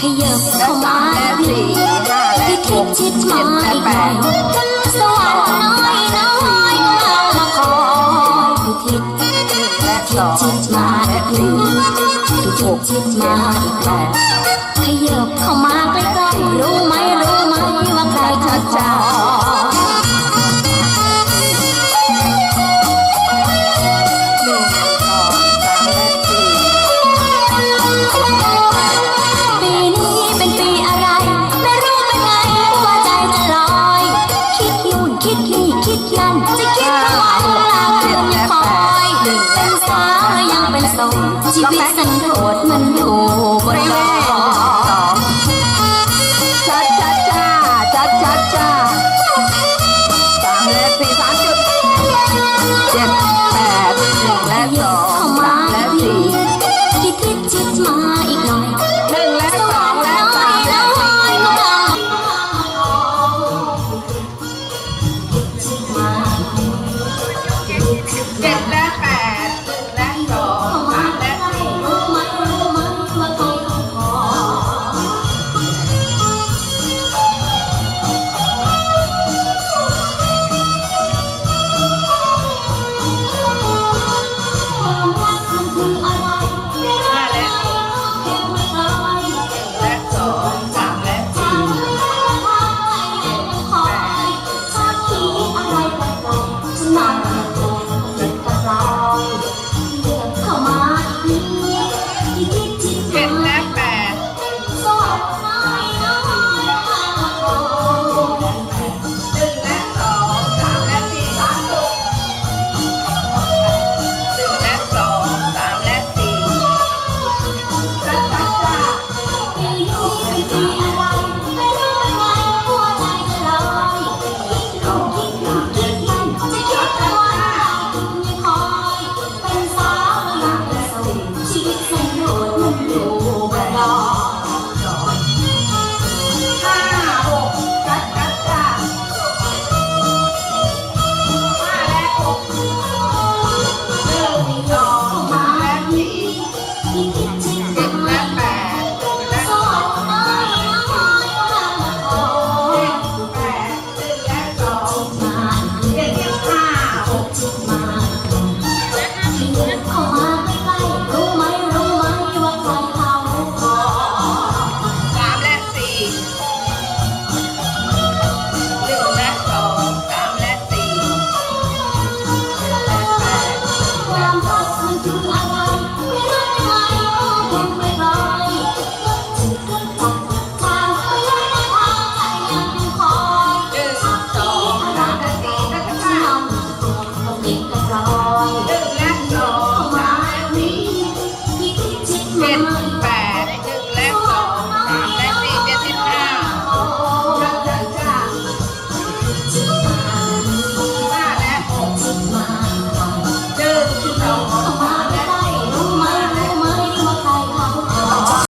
ขยับเข้ามาอีกให้คิดชิดมาอีกหน่อยสวรรค์น้อยน้อยกำลังมาคอยพิทิศคิดชิดมาอีกหนึ่งพิทิศชิดมาอีกแปดขยับเข้ามาใกล้ๆรู้ไหมรู้ไหมว่าใครจะคอยปี ชีวิตสันโดษมันอยู่บน